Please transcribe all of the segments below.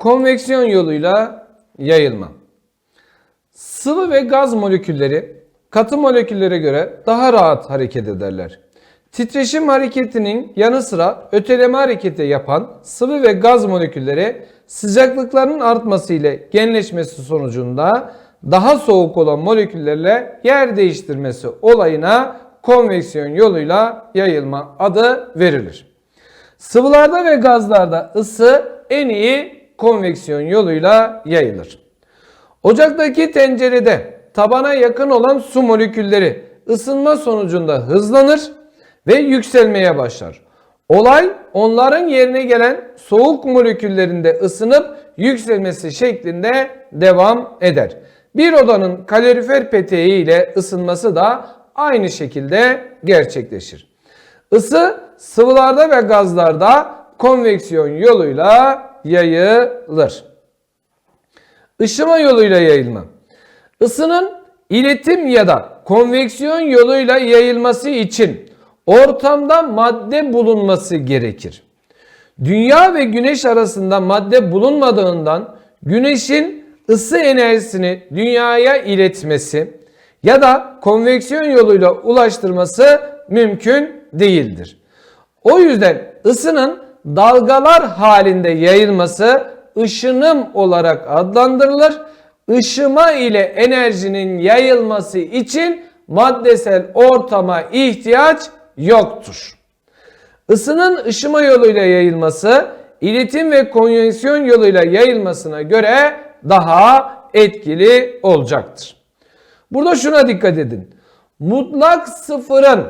konveksiyon yoluyla yayılma. Sıvı ve gaz molekülleri katı moleküllere göre daha rahat hareket ederler. Titreşim hareketinin yanı sıra öteleme hareketi yapan sıvı ve gaz molekülleri sıcaklıklarının artması ile genleşmesi sonucunda daha soğuk olan moleküllerle yer değiştirmesi olayına konveksiyon yoluyla yayılma adı verilir. Sıvılarda ve gazlarda ısı en iyi konveksiyon yoluyla yayılır. Ocaktaki tencerede tabana yakın olan su molekülleri ısınma sonucunda hızlanır ve yükselmeye başlar. Olay onların yerine gelen soğuk moleküllerinde ısınıp yükselmesi şeklinde devam eder. Bir odanın kalorifer peteği ile ısınması da aynı şekilde gerçekleşir. Isı sıvılarda ve gazlarda konveksiyon yoluyla yayılır. Işıma yoluyla yayılma. Isının iletim ya da konveksiyon yoluyla yayılması için ortamda madde bulunması gerekir. Dünya ve güneş arasında madde bulunmadığından güneşin ısı enerjisini dünyaya iletmesi ya da konveksiyon yoluyla ulaştırması mümkün değildir. O yüzden ısının dalgalar halinde yayılması ışınım olarak adlandırılır. Işıma ile enerjinin yayılması için maddesel ortama ihtiyaç yoktur. Isının ışıma yoluyla yayılması iletim ve konveksiyon yoluyla yayılmasına göre daha etkili olacaktır. Burada şuna dikkat edin. Mutlak sıfırın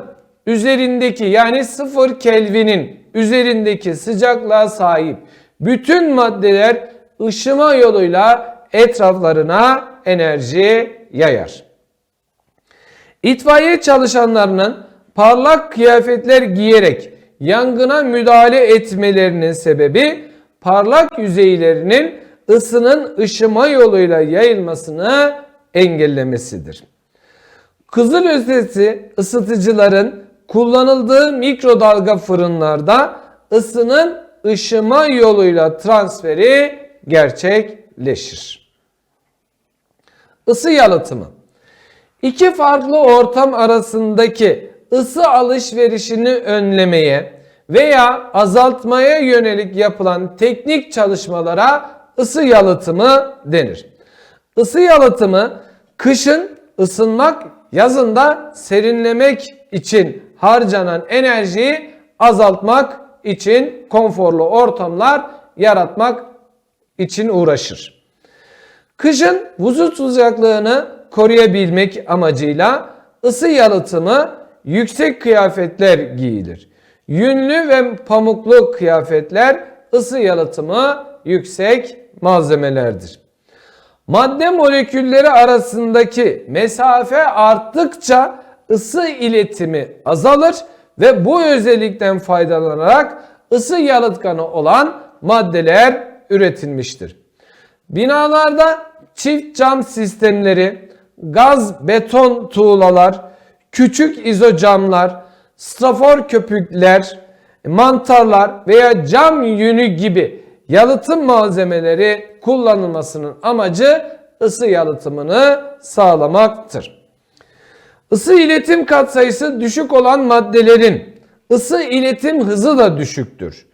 üzerindeki yani sıfır Kelvin'in üzerindeki sıcaklığa sahip bütün maddeler ışıma yoluyla etraflarına enerji yayar. İtfaiye çalışanlarının parlak kıyafetler giyerek yangına müdahale etmelerinin sebebi parlak yüzeylerinin ısının ışıma yoluyla yayılmasını engellemesidir. Kızıl ötesi ısıtıcıların kullanıldığı mikrodalga fırınlarda ısının ışıma yoluyla transferi gerçekleşir. Isı yalıtımı. İki farklı ortam arasındaki ısı alışverişini önlemeye veya azaltmaya yönelik yapılan teknik çalışmalara ısı yalıtımı denir. Isı yalıtımı kışın ısınmak, yazında serinlemek için harcanan enerjiyi azaltmak için konforlu ortamlar yaratmak için uğraşır. Kışın vücut sıcaklığını koruyabilmek amacıyla ısı yalıtımı yüksek kıyafetler giyilir. Yünlü ve pamuklu kıyafetler ısı yalıtımı yüksek malzemelerdir. Madde molekülleri arasındaki mesafe arttıkça ısı iletimi azalır ve bu özellikten faydalanarak ısı yalıtkanı olan maddeler üretilmiştir. Binalarda çift cam sistemleri, gaz beton tuğlalar, küçük izocamlar, strafor köpükler, mantarlar veya cam yünü gibi yalıtım malzemeleri kullanılmasının amacı ısı yalıtımını sağlamaktır. Isı iletim katsayısı düşük olan maddelerin ısı iletim hızı da düşüktür.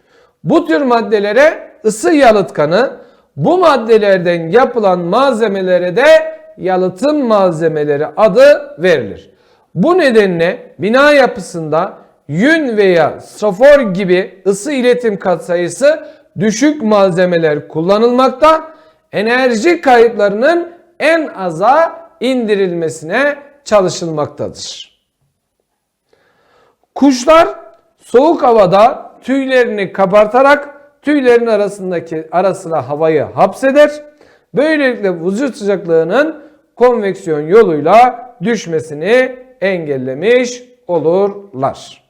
Bu tür maddelere ısı yalıtkanı, bu maddelerden yapılan malzemelere de yalıtım malzemeleri adı verilir. Bu nedenle bina yapısında yün veya strafor gibi ısı iletim katsayısı düşük malzemeler kullanılmakta, enerji kayıplarının en aza indirilmesine çalışılmaktadır. Kuşlar soğuk havada tüylerini kabartarak tüylerin arasındaki arasına havayı hapseder. Böylelikle vücut sıcaklığının konveksiyon yoluyla düşmesini engellemiş olurlar.